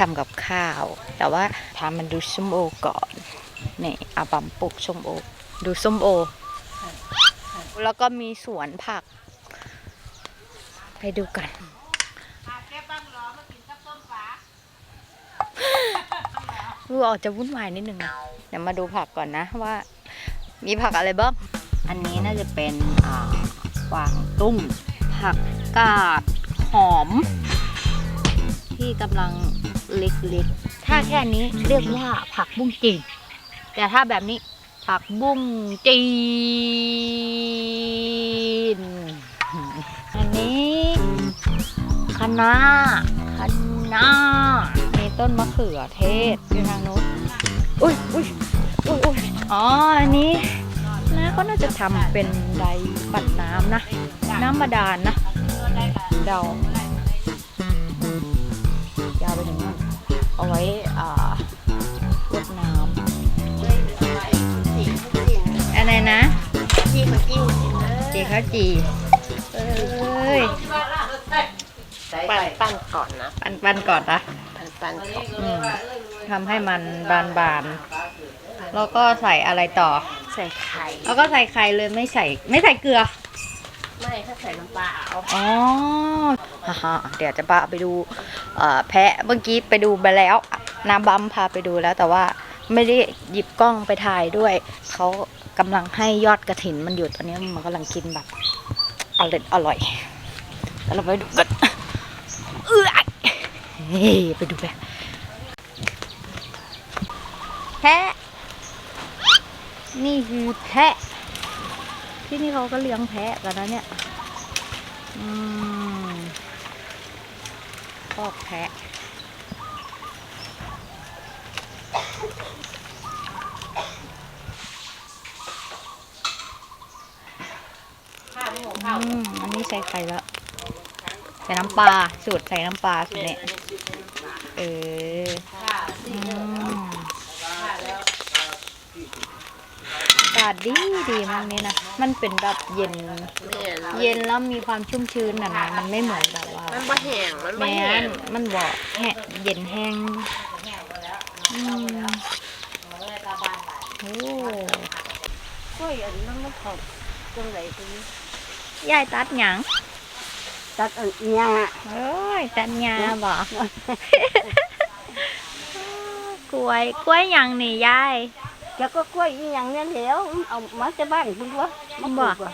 ทำกับข้าว แต่ว่าพามันดูส้มโอก่อนนี่อาบัมปลูกส้มโอ ดูส้มโอ แล้วก็มีสวนผัก ไปดูกันดูออกจะวุ่นวายนิดนึงนะเดี๋ยวมาดูผักก่อนนะว่า มีผักอะไรบ้าง อันนี้น่าจะเป็นอ่ากวางตุ้ง ผักกาดหอม ที่กำลัง เล็กๆ ถ้าแค่นี้เรียกว่าผักบุ้งจีนแต่ถ้าแบบนี้ผักบุ้งจีน อันนี้คะน้าคะน้ามีต้นมะเขือเทศอยู่ทางนู้นอุ้ยอุ้ยอุ้ยอุ้ยอ๋อ อันนี้น้าก็น่าจะทำเป็นไดปั่นน้ำนะ น้ำบาดาลนะเดา เอาไว้อ่ารดน้ำอะไรนะจีมาจิ้มจีข้าวจีเอ้ยปั้นปั้นก่อนนะปันปันก่อนนะปั้นปั้นก่อนอืมทำให้มันบานบานๆแล้วก็ใส่อะไรต่อ ใส่ไข่ แล้วก็ใส่ไข่เลยไม่ใส่ไม่ใส่เกลือ ไม่ถ้าใส่น้ำปลาเอาอ๋อฮ่าฮ่าเดี๋ยวจะพาไปดูเอ่อแพะเมื่อกี้ไปดูไปแล้วนาบัมพาไปดูแล้ว แต่ว่าไม่ได้หยิบกล้องไปถ่ายด้วย เขากำลังให้ยอดกระถินมันอยู่ตอนนี้มันกำลังกินแบบอร่อยอร่อยแล้วเราไปดูกันเอ้ยเฮ้ยไปดูแพะแพะนี่คือแพะ ที่นี่เขาก็เลี้ยงแพะกันนะเนี่ย อืมพอกแพะอืม อันนี้ใส่ไข่แล้ว ใส่น้ำปลา สูตรใส่น้ำปลาสูตรเนี่ยเอออืมอากาศดีดีมากนี่นะ มันเป็นแบบเย็นเนี่ยเย็นแล้วมีความชุ่มชื้นนะนะมันไม่เหมือนแบบว่ามันบ่แห้งมันบ่แม้แห้งนมันบอกแห้งเย็นแห้งอืมโอ้กล้วยอันนั้นมันเขาจังไรตรงนี้ยายตัดหยังตัดอันเนี้ยเอ้ยตัดหญ้าบ่ กล้วยกล้วยหยังนี่ยาย แล้วก็กล้วยอีหยังเนี่ยแล้วเอามาจากบ้านคุณวะมาปลูกวะ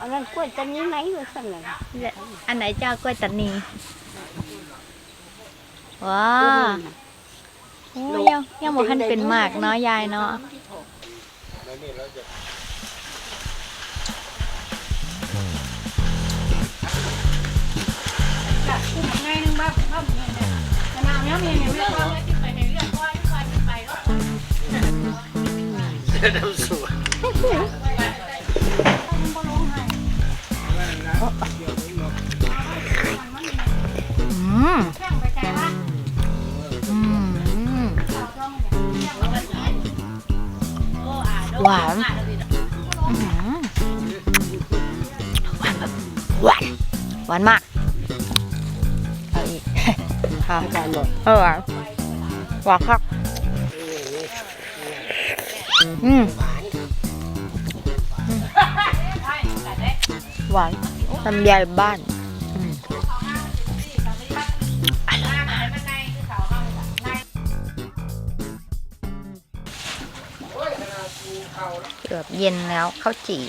อันนั้นกล้วยตันนี้ไหนวะสั่นน่ะและอันไหนเจ้ากล้วยตันนีว้าโอ้ยยังยังบ่ทันเป็นหมากเนาะยายเนาะอื มอืมหวานอื้อหือหวานแบบหวานหวานมากเอาอีก ค่ะได้หมดเออหวานหวานครับ อืมหวานลำไยบ้านอืมเกือบเย็นแล้วข้าวจี่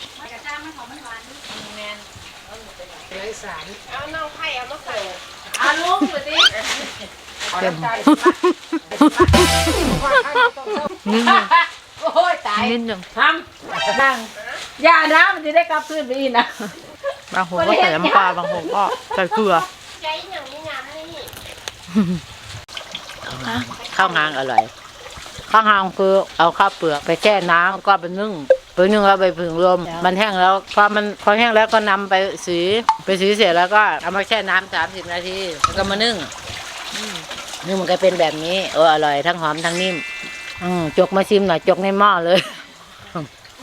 เอาน้องไผ่เอามาใส่อาลุงไปสิเค็มนิดนึง โอ้ยตายนิดนึงทำนั่งอย่านะมันจะได้กลับคืนไปอีกนะบางคนก็ใส่น้ำปลาบางคนก็ใส่เกลือใจอย่างนี้งามนี่ข้าวหางอร่อย ข้าวหางคือเอาข้าวเปลือกไปแช่น้ำก็ไปนึ่งไปนึ่งแล้วไปผึ่งลมมันแห้งแล้วพอมันพอแห้งแล้วก็นำไปสีไปสีเสร็จแล้วก็เอามาแช่น้ำสามสิบนาทีแล้วก็มานึ่งนึ่งมันก็เป็นแบบนี้เอออร่อยทั้งหอมทั้งนิ่ม อืมจกมาชิมหน่อยจกในหม้อเลย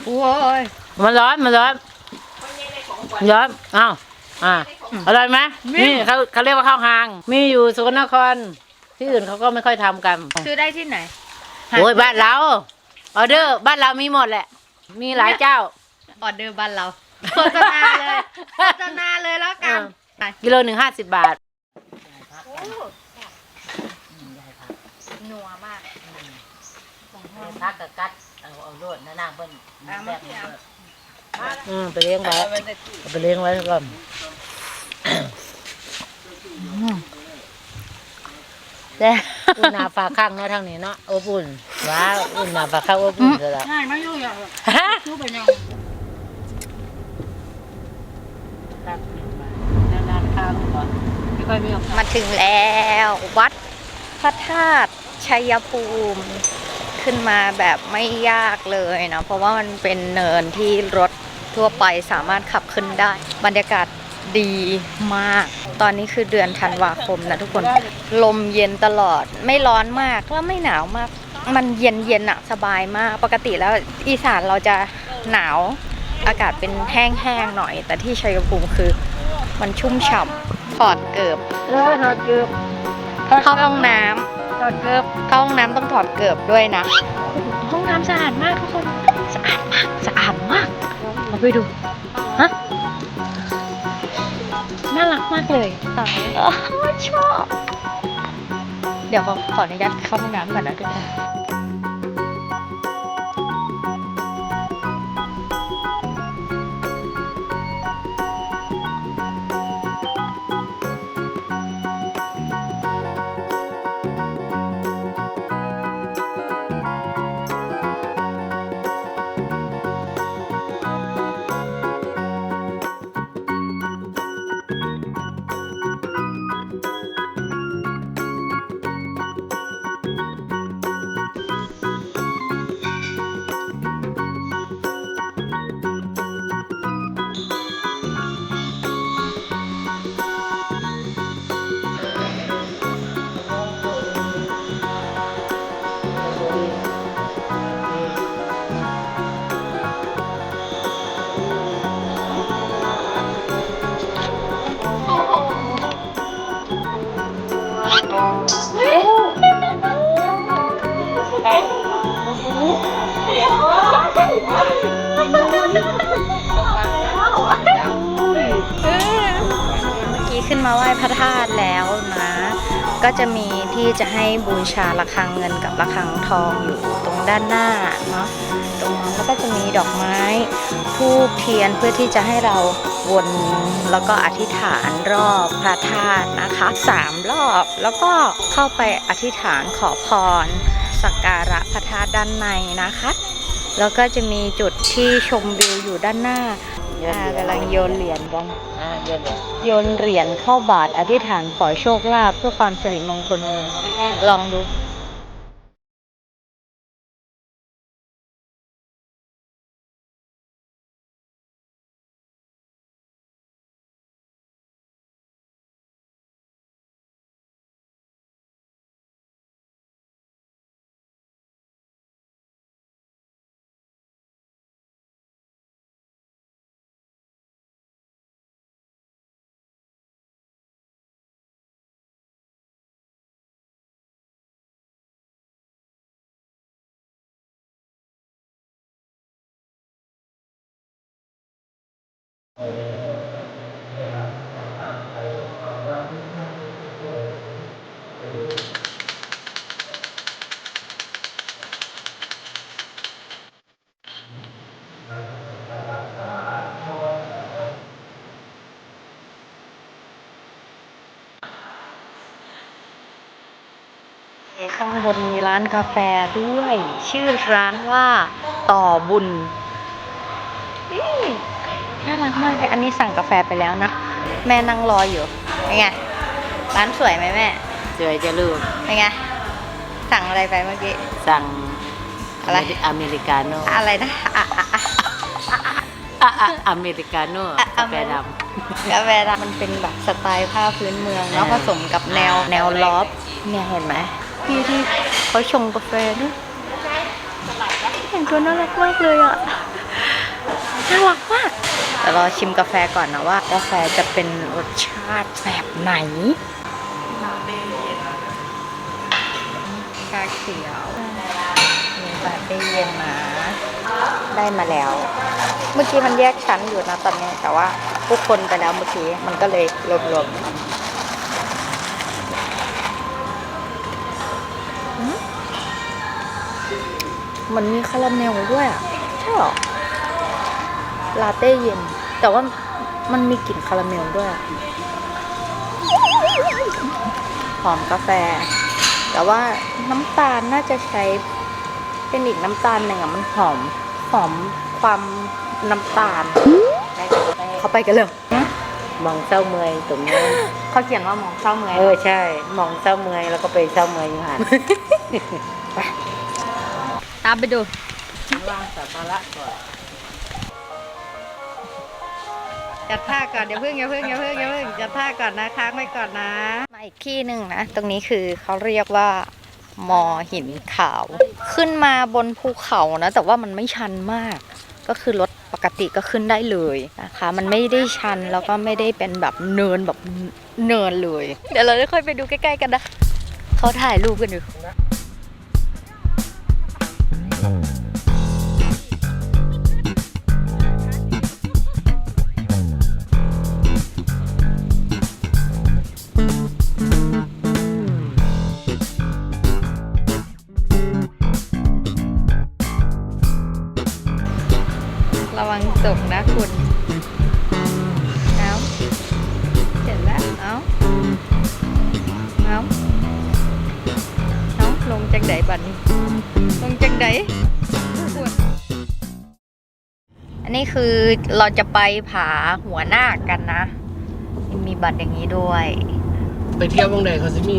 โอ้ยมันร้อนมันร้อนร้อนอ้าวอ่าอร่อยไหมนี่เขาเขาเรียกว่าข้าวหาง มีอยู่สกลนครที่อื่นเขาก็ไม่ค่อยทำกันซื้อได้ที่ไหนโอ้ยบ้านเราออเดอร์บ้านเรามีหมดแหละ มีหลายเจ้าออเดอร์บ้านเราโฆษณาเลยโฆษณาเลยแล้วกันกิโลหนึ่งห้าสิบบาทนัวมาก พักกับกัดเอาเอาโลดนะนางเพิ่นอะมาสิเอาอืมไปเลี้ยงไว้เอาไปเลี้ยงไว้ก่อนแต่อุ่นหนาฝาข้างเนาะทางนี้เนาะอบอุ่นว้าวอุ่นหนาฝาข้างอบอุ่นเลยล่ะง่ายไม่ยุ่งยากหรอกฮะรู้ไปยังครับนานๆข้างก่อนไม่ค่อยมีโอกาสมาถึงแล้ว วัดพระธาตุชัยภูมิ ขึ้นมาแบบไม่ยากเลยเนาะเพราะว่ามันเป็นเนินที่รถทั่วไปสามารถขับขึ้นได้ บรรยากาศดีมาก ตอนนี้คือเดือนธันวาคมนะทุกคน ลมเย็นตลอด ไม่ร้อนมากแล้วไม่หนาวมาก มันเย็นเย็นๆอะสบายมาก ปกติแล้วอีสานเราจะหนาวอากาศเป็นแห้งๆหน่อย แต่ที่ชัยภูมิคือ มันชุ่มฉ่ำถอดเกิบเออถอดเกือบเข้าห้องน้ำ ถอดเกือบเข้าห้องน้ำต้องถอดเกิบด้วยนะ ห้องน้ำสะอาดมากทุกคน สะอาดมาก สะอาดมากเราไปดู ฮะ น่ารักมากเลยตายเออชอบ เดี๋ยวขอขออนุญาตเข้าห้องน้ำก่อนนะทุกคน พระธาตุแล้วนะ ก็จะมีที่จะให้บูชาระฆังเงินกับระฆังทองอยู่ตรงด้านหน้าเนาะตรงนั้นแล้วก็จะมีดอกไม้ทูบเทียนเพื่อที่จะให้เราวนแล้วก็อธิษฐานรอบพระธาตุนะคะสามรอบแล้วก็เข้าไปอธิษฐานขอพรสักการะพระธาตุด้านในนะคะ แล้วก็จะมีจุดที่ชมวิวอยู่ด้านหน้า อ่ากำลังโยนเหรียญกัน อ่าเดี๋ยวเดี๋ยวโยนเหรียญเข้าบาทอธิษฐานขอโชคลาภเพื่อความสิริมงคลลองดู ข้างบนมีร้านกาแฟด้วย ชื่อร้านว่าต่อบุญ น่ารักมากเลยอันนี้สั่งกาแฟไปแล้วนะ แม่นั่งรออยู่เป็นไงร้านสวยไหมแม่เจอจะลูกเป็นไงสั่งอะไรไปเมื่อกี้ สั่งอะไรอเมริกาโน่อะไรนะอะอะอะอะอะอเมริกาโน่อะกาแฟดกาแฟดำมันเป็นแบบสไตล์ผ้าพื้นเมืองแล้วผสมกับแนวแนวลอฟเนี่ยเห็นไหมพี่ที่เขาชงกาแฟด้วยแต่งตัวน่ารักมากเลยอะน่ารักมาก แต่เราชิมกาแฟก่อนนะว่า กาแฟจะเป็นรสชาติแบบไหนชาเขียวมีลาเต้เย็นนะได้มาแล้ว เมื่อกี้มันแยกชั้นอยู่นะตอนนี้แต่ว่าทุกคนไปแล้วเมื่อกี้มันก็เลยรวมๆอืมมันมีคาราเมลด้วยอะ ใช่หรอ ลาเต้เย็น แต่ว่ามันมีกลิ่นคาราเมลด้วยอะหอมกาแฟ แต่ว่าน้ำตาลน่าจะใช้เป็นอีกน้ำตาลหนึ่งอะมันหอมหอมความน้ำตาลเขาไปกันเลยมองเศร้าเมอยตรงนี้เขาเขียนว่ามองเศร้าเมื่อยเออใช่ มองเศร้าเมอยแล้วก็ไปเศร้าเมอยอยู่หันตามไปดูวางสัมภาระก่อน จัดผ้าก่อนเดี๋ยวเพิ่งอย่าเพิ่งอย่าเพิ่งอย่าเพิ่งจัดผ้าก่อนนะค้างไว้ก่อนนะ มาอีกที่หนึ่งนะ ตรงนี้คือเขาเรียกว่ามอหินขาว ขึ้นมาบนภูเขานะ แต่ว่ามันไม่ชันมาก ก็คือรถปกติก็ขึ้นได้เลยนะคะ มันไม่ได้ชันแล้วก็ไม่ได้เป็นแบบเนินแบบเนินเลย เดี๋ยวเราจะค่อยไปดูใกล้ๆกันนะเขาถ่ายรูปกันอยู่ เราจะไปผาหัวหน้าคกันนะ มีบัตรอย่างนี้ด้วย ไปเที่ยวบางใดเขาจะมี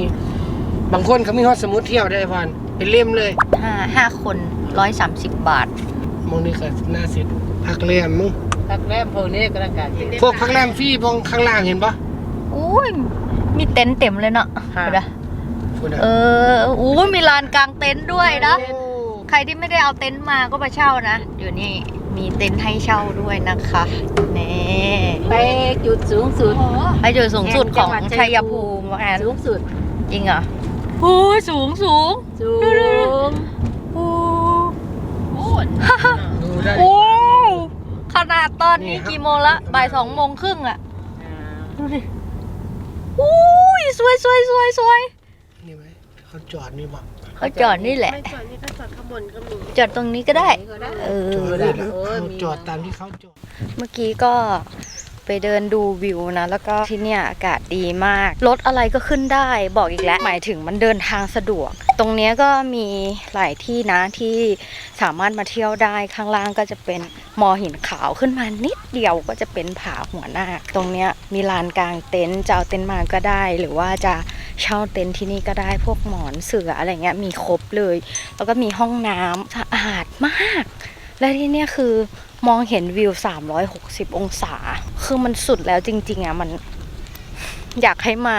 บางคนเขามีฮอดสมุดเที่ยวได้พันเป็นเล่มเลยห้าห้าคนร้อยสามสิบบาทมองนี่ก็น่าสิพักแรมมึงพักแรมพวกนี้ก็แล้วกันพวกพักแรมฟรีพวกข้างล่างเห็นปะอุ้ยมีเต็นท์เต็มเลยเนาะค่ะเดี๋ยวนะพูดนะเอออู้ยมีลานกลางเต็นท์ด้วยนะ ใครที่ไม่ได้เอาเต็นท์มาก็มาเช่านะเดี๋ยวนี้ มีเต็นท์ให้เช่าด้วยนะคะนี่ไปจุดสูงสุดไปจุดสูงสุดของจังหวัดชัชัยยภูภูมิมิแอนสูงสุด จริงเหรอโอ้ยสูงสูงสูงโอ้ดูได้โอ้ขนาดตอนนี้นี่ครับกี่โมงละบ่ายสองโมงครึ่งอะดูดิอุ้ยสวยสวยสวยสวยนี่ไหมเขาจอดนี่บ่ เขาจอดนี่แหละ ไม่จอดนี่ก็จอดข้างบนก็มีจอดตรงนี้ก็ได้ เอจออดนี่แหละเขาจอดตามที่เขาจอด เมื่อกี้ก็ ไปเดินดูวิวนะ แล้วก็ที่เนี่ยอากาศดีมาก รถอะไรก็ขึ้นได้บอกอีกแล้ว หมายถึงมันเดินทางสะดวก ตรงนี้ก็มีหลายที่นะที่สามารถมาเที่ยวได้ข้างล่างก็จะเป็นมอหินขาวขึ้นมานิดเดียวก็จะเป็นผาหัวหน้า ตรงเนี้ยมีลานกลางเต็นท์จะเอาเต็นท์มาก็ได้ หรือว่าจะเช่าเต็นท์ที่นี่ก็ได้พวกหมอนเสืออะไรเงี้ยมีครบเลย แล้วก็มีห้องน้ำสะอาดมาก และที่เนี่ยคือ มองเห็นวิว 360 องศา คือมันสุดแล้วจริง ๆอะมันอยากให้มา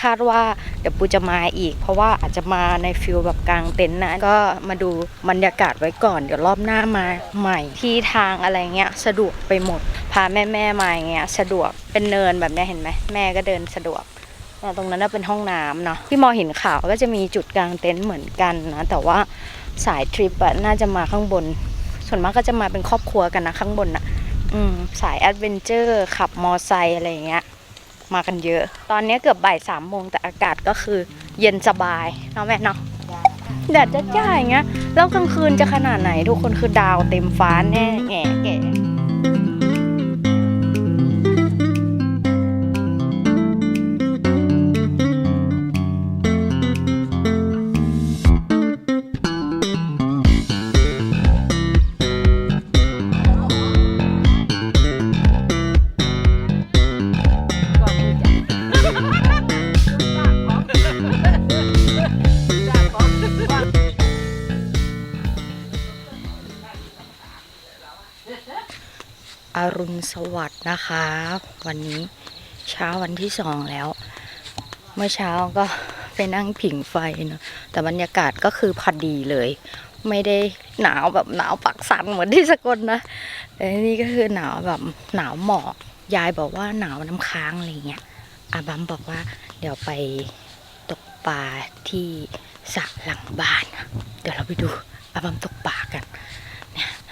คาดว่าเดี๋ยวปูจะมาอีก เพราะว่าอาจจะมาในฟิลแบบกลางเต็นท์นะ ก็มาดูบรรยากาศไว้ก่อน เดี๋ยวรอบหน้ามาใหม่ที่ทางอะไรเงี้ยสะดวกไปหมด พาแม่แม่ๆมาอย่างเงี้ยสะดวกเป็นเนินแบบนี้เห็นไหมแม่ก็เดินสะดวกตรงนั้นน่ะเป็นห้องน้ำเนาะที่มอห็นขาวก็จะมีจุดกลางเต็นท์เหมือนกันนะแต่ว่าสายทริปน่าจะมาข้างบน ส่วนมากก็จะมาเป็นครอบครัวกันนะข้างบนน่ะอืมสายแอดเวนเจอร์ขับมอไซค์อะไรอย่างเงี้ย มากันเยอะ ตอนนี้เกือบบ่ายสามโมงแต่อากาศก็คือเย็นสบายเนาะแม่เนาะแดดจะจ้าอย่างเงี้ยแล้วกลางคืนจะขนาดไหนทุกคนคือดาวเต็มฟ้าแน่แง่แก่ สวัสดิ์นะคะ วันนี้เช้าวันที่สองแล้ว เมื่อเช้าก็ไปนั่งผิงไฟเนอะแต่บรรยากาศก็คือพอดีเลย ไม่ได้หนาวแบบหนาวปักสันเหมือนที่สกลนะแต่นี่ก็คือหนาวแบบหนาวหมอกยายบอกว่าหนาวน้ำค้างอะไรเงี้ยอาบัมบอกว่า เดี๋ยวไปตกปลาที่สระหลังบ้าน เดี๋ยวเราไปดูอาบัมตกปลากัน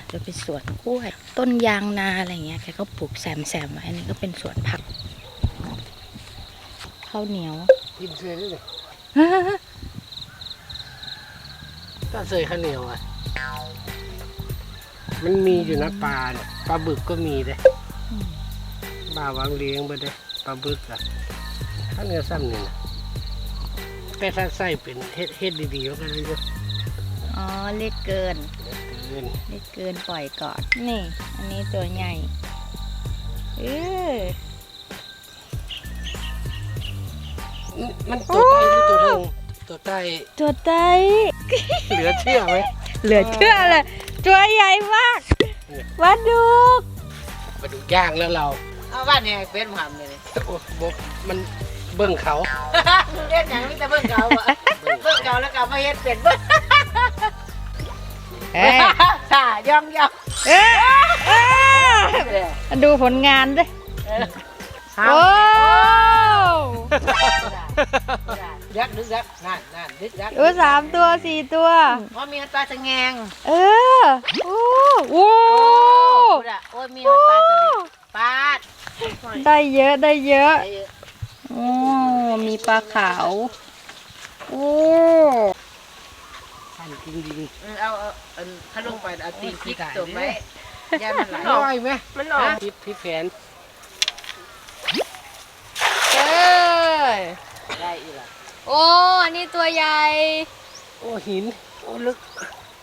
เนี่ยจะเป็นสวนกล้วย ต้นยางนาอะไรเงี้ยแกก็ปลูกแซมแซมๆไว้อันนี้ก็เป็นสวนผักข้าวเหนียวกินเสยด้วยเลยต้องเสยข้าวเหนียวอะ มันมีอยู่นะปลาเนี่ยปลาบึกก็มีเลยปลาวางเลี้ยงไปเลยปลาบึกอะข้าวเหนียวซ้ำนี่นะแต่ถ้าใส่เป็นเฮ็ดเฮ็ดดีๆก็ได้เยอะอ๋อเล็กเกิน เกินเล็กเกินปล่อยก่อน นี่ อันนี้ตัวใหญ่เออมันตัวใต้หรือตัวเทิงตัวใต้ตัวไตเหลือเชื่อไหมเหลือเชื่อเลยตัวใหญ่มากวัดดูกมาดูย่างแล้วเราเอาบ้านเนี่ยเป็นหามเลยโอ้บมันเบิ่งเขาเล่นอย่างนี้แต่เบิ่งเขาอะเบิ่งเขาแล้วก็มาเฮ็ดเป็นเบิ่ง เอ้ย ค่ะย่องย่องเอ้ยเอ้ยดูผลงานด้วยโอ้ยักดึกยักนั่นนั่นดึกยักดูสามตัวสี่ตัวว่ามีปลาสะแงงเออโอ้โหโอ้ยมีปลาสะแงงปลาได้เยอะได้เยอะโอ้มีปลาขาว โอ้ สั่นจริงเอาเอาเอาถ้าลงไปเอาตีนพริกตัวไว้ย่ามันไหลๆอร่อยไหมมันอร่อยพิษพิษแฟนเอ้ยได้อีหล่ะโอ้อันนี้ตัวใหญ่ โอ้หิน โอ้ลึก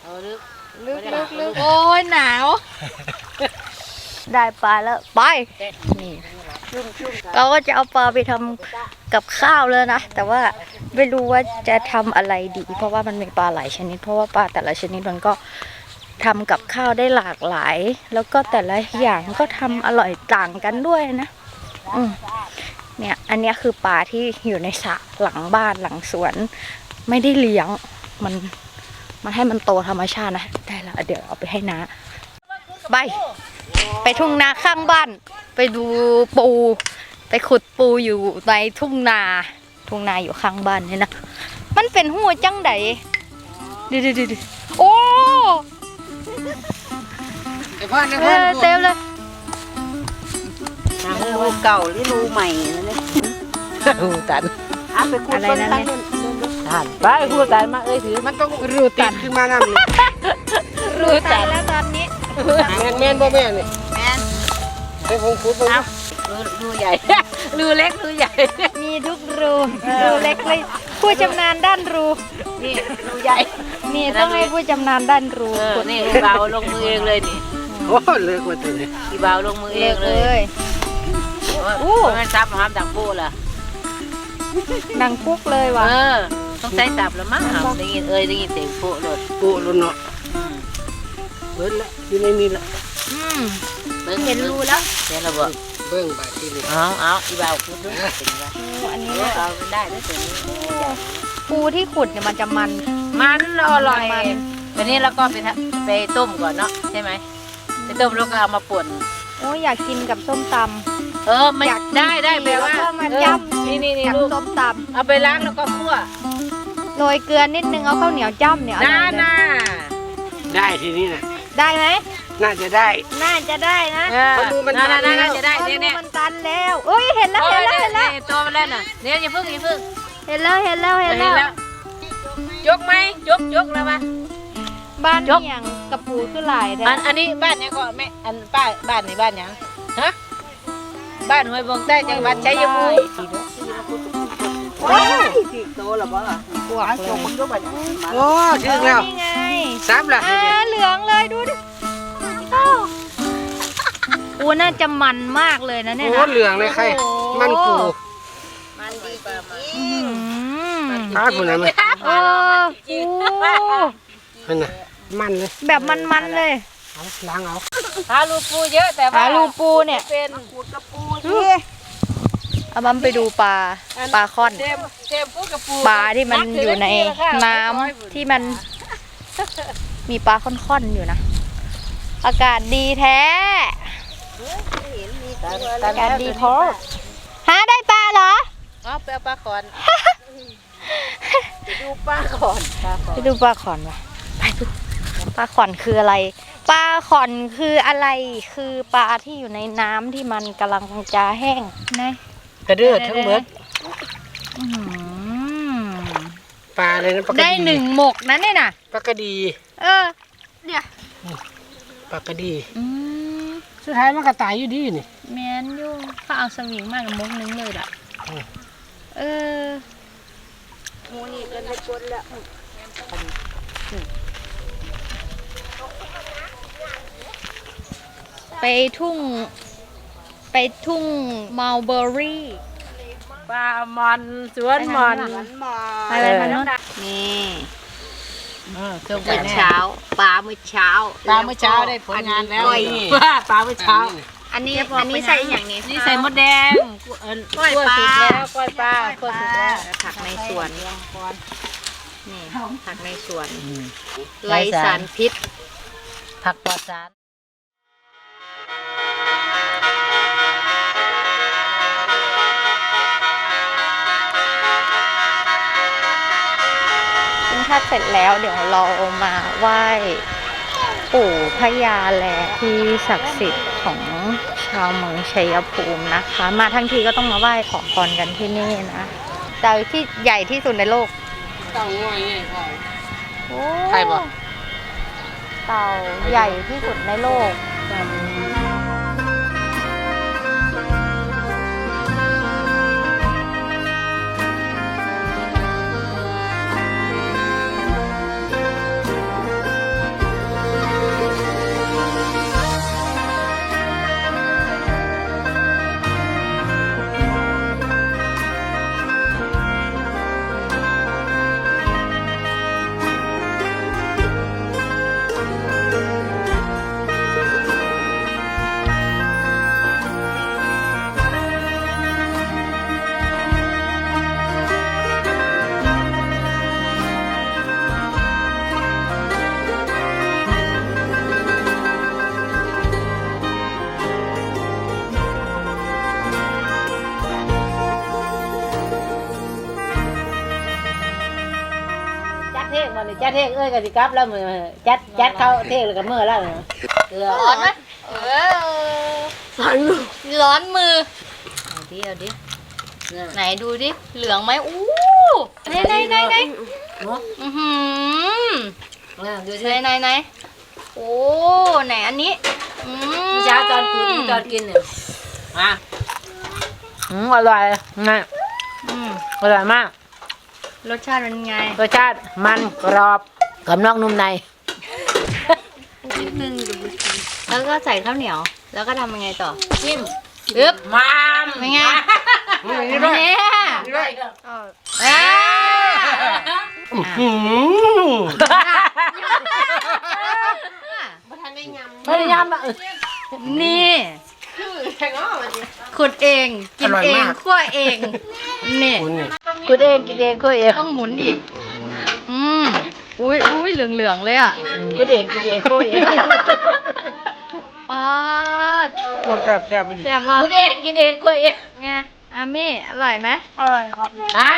เอาลึกลึกลึกลึกโอ้ยหนาว ได้ปลาแล้ว ไป นี่ เราก็จะเอาปลาไปทำกับข้าวเลยนะ แต่ว่าไม่รู้ว่าจะทำอะไรดี เพราะว่ามันมีปลาหลายชนิด เพราะว่าปลาแต่ละชนิดมันก็ทำกับข้าวได้หลากหลาย แล้วก็แต่ละอย่างก็ทำอร่อยต่างกันด้วยนะอืมเนี่ย อันนี้คือปลาที่อยู่ในสระหลังบ้านหลังสวน ไม่ได้เลี้ยงมันมันให้มันโตธรรมชาตินะ ได้ล้วเดี๋ยวเอาไปให้นาไป ไปทุ่งนาข้างบ้าน ไปดูปู ไปขุดปูอยู่ในทุ่งนา ทุ่งนาอยู่ข้างบ้านเนี่ยนะ มันเป็นหัวจังไดดูดูดูดูโอ้ไอ้พ่อไอ้เอพ่ออเต็มเลย รูเก่าหรือรูใหม่นั่นแหละหูตันเอาไปขุดอะไรต้นนะกันเนี่ยหันไปหูตันมาเอ้ยถือมันต้องรูตัดขึ้นมาน้ำนี่รู้จักแล้วตอนนี้แม่นแม่นบ่แม่นนี่แม่น ให้ผมพูดเบิ่งนะรูรูใหญ่ รูเล็กรูใหญ่ มีทุกรูรูเล็กเลยผู้ชำนาญด้านรูนี่รูใหญ่นี่ต้องให้ผู้ชำนาญด้านรูเออขุดนี่เบาลงมือเองเลยนี่โอ้เลิกว่าตัวนี้พี่เบาลงมือเอเลิงกเลเลย ย โอ้ยมันซับมาทำดังปูล่ะดังคุกเลยว่ะเออ ต้องใช้สับแล้วมั้งเอาได้ยินเอ้ยได้ยินเสียงปูเลยปูรุ่นเนาะเบิ้ลละอยู่ในนี้ละอืม บิ่งเห็นรูแล้วเห็นแล้วบ่เบิ้งบาดที่นี่เอาเอาพี่เบาพูดด้วยเป็นไงโอ้อันนี้เออเอามันได้ด้วยตัวนี้ปูที่ขุดเนี่ยมันจะมันมันอร่อยมันวันนี้เราก็ไปทำไปต้มก่อนเนาะใช่ไหมไปต้มแล้วก็เอามาป่นโอ้ยอยากกินกับส้มตเออไม่อยากได้ได้แปลว่าแล้วก็มาเออ ยำนี่นี่ำนี่กับลูกส้มตเอาไปล้างแล้วก็คั่วำโรยเกลือนิดนึงเอาข้าวเหนียวจ้ำเนี่ยอร่น่าอยเลยน่าได้ทีนี้นะได้ไหม น่าจะได้ น่าจะได้นะเออมันดูมันน่าตัน่านแล้ว น่าจะได้เอาเนี่ยดูเนี่ยมันตันแล้วเอ้ยเห็นแล้วเห็นแล้วเห็นแล้วนี่ตัวมันแล้วน่ะเนี่ยอย่าเพิ่งอย่าเพิ่งเห็นแล้วเห็นแล้วเห็เห็นนแล้วแล้วยกไหมยกยกแล้วปะบ้านยกเนียงกับปูคือหลายแท้อันอันนี้บ้านเนี้ยก็แม่อันป้าบ้านนี้บ้านหยังฮะบ้านห้วยบงใต้จังหวัดชัยภูมิว้ายสิโตแล้วบ่ล่ะปวกเลยมันก็แบบมาโอ้ถึงแล้วนี่ไงสามละอ่าเหลืองเลยดูดิ อ้าวปูน่าจะมันมากเลยนะเนี่ยโอ้นะเหลืองเลยใคร มันปูมันดีกว่ามันอืมพาดคนนั้นมันเออโอ้มันน่ะมันเลยแบบมันๆเลยเอาล้างเอาหาลูกปูเยอะแต่ว่าหาลูปูเนี่ยเป็นเอาบัมไปดูปลาปลาค่อนเจมเจมปูกับปูปลาที่มันอยู่ในน้ำที่มันมีปลาค่อนๆอยู่นะ อากาศดีแท้ อากาศดีพอหาได้ปลาเหรอเอาไปเอาปลาขอนไปดูปลาขอนปลาขอนไปดูปลาขอนวะไปดูปลาขอนคืออะไร ปลาขอนคืออะไรคือปลาที่อยู่ในน้ำที่มันกำลังจะแห้งนะกระเดือดทั้งหมดอื้อหือปลาอะไรนะปลากระได้ดีหนึ่งหมกนะเนี่ยนะปลากระดี เออ เนี่ย ปลากระดี อืมสุดท้ายมันก็ตายอยู่ดีนี่ แมนอยู่เขาเอาสวิงมากับมกนึงเลยอะอืม เออมูนี่ก็ได้กดแล้วไปทุ่ง ไปทุ่งมัลเบอรี่ ปลาหมอนสวนหมอนมันมาไปไปทางโน้นนี่ เออเครื่องไปเมื่อแน่ เช้าปลาเมื่อเช้าปลาเมื่อเช้าได้ผลงานแล้วก้อยปลาเมื่อเช้า อันนี้อันนี้ใส่อย่างนี้นี่ใส่มดแดงเอิ้นกล้วยปลา สุกแล้วกล้วยปลากล้วยสุกแล้วผักในสวนนี่ผักในสวนอืมไรสารพิษ ผักปลอดสาร กินข้าวเสร็จแล้วเดี๋ยวเรามาไหว้ปู่พญาแลที่ศักดิ์สิทธิ์ของชาวเมืองชัยภูมินะคะ มาทั้งทีก็ต้องมาไหว้ขอพรกันที่นี่นะเต่าที่ใหญ่ที่สุดในโลกเต่างอยไงพ่อโอ้ใช่ปะเต่าใหญ่ที่สุดในโลก เทกเอ้ยกับสิกลับแล้วมือจัดจัดเข้าเทกแล้วกับมือแล้วเกลือร้อนไหมเออร้อนมือร้อนมือเอาดิเอาดิไหนดูดิเหลืองไหมอู้ไหนไหนไหนไหนเนาะอือหืออ่าดูไหสินไหนไหนโอ้ไหนอันนี้อืมเมื่อเช้าตอนกูตอนกินเนี่ยอะอืมอร่อยนะอืมอร่อยมากรสชาติเป็นไง รสชาติมันกรอบ กับนอกนุ่มใน นิดนึงแล้วก็ใส่ข้าวเหนียว แล้วก็ทำยังไงต่อจิ้มอึ๊บมามเป็นไงนี่ด้วยเนี่ยนี่ด้วยอ่าหืมพยายามอะนี่ขุดเอง กินเองคั่วเองนี่คุณนี่กูเองกินเองกูเองต้องหมุนอีก อืมอุ้ย อุ้ยเหลืองเหลืองๆเลยอะกูเองกินเองกูเองป้าดพวกแซ่บแซ่บแซ่บมากกูเองกินเองกูเองไงอามี่อร่อยไหมอ่า